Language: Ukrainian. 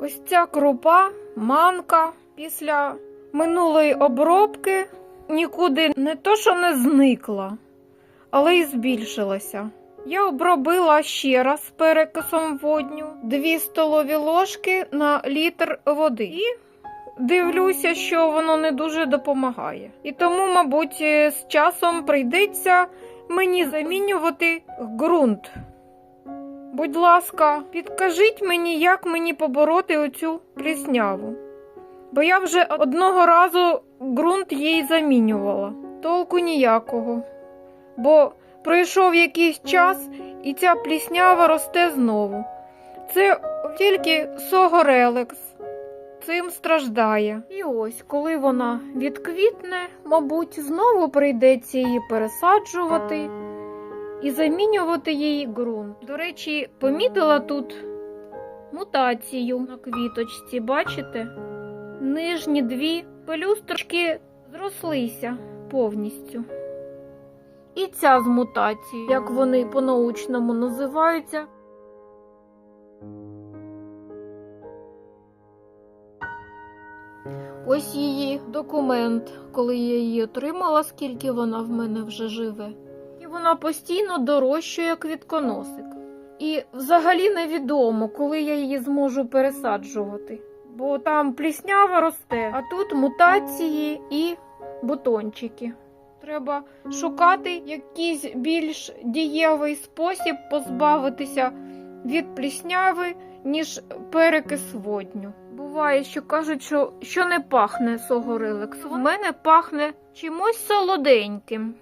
Ось ця крупа, манка після минулої обробки нікуди не то, що не зникла, але й збільшилася. Я обробила ще раз перекисом водню 2 столові ложки на літр води. І дивлюся, що воно не дуже допомагає. І тому, мабуть, з часом прийдеться мені замінювати ґрунт. Будь ласка, підкажіть мені, як мені побороти оцю плісняву. Бо я вже одного разу ґрунт їй замінювала. Толку ніякого. Бо пройшов якийсь час і ця пліснява росте знову. Це тільки согорелекс цим страждає. І ось, коли вона відквітне, мабуть, знову прийдеться її пересаджувати і замінювати їй ґрунт. До речі, помітила тут мутацію на квіточці, бачите? Нижні дві пелюсточки зрослися повністю. І ця з мутацією, як вони по-научному називаються. Ось її документ, коли я її отримала, скільки вона в мене вже живе. Вона постійно дорощує квітконосик. І взагалі невідомо, коли я її зможу пересаджувати. Бо там пліснява росте, а тут мутації і бутончики. Треба шукати якийсь більш дієвий спосіб позбавитися від плісняви, ніж перекис водню. Буває, що кажуть, що, що не пахне согореликс. В мене пахне чимось солоденьким.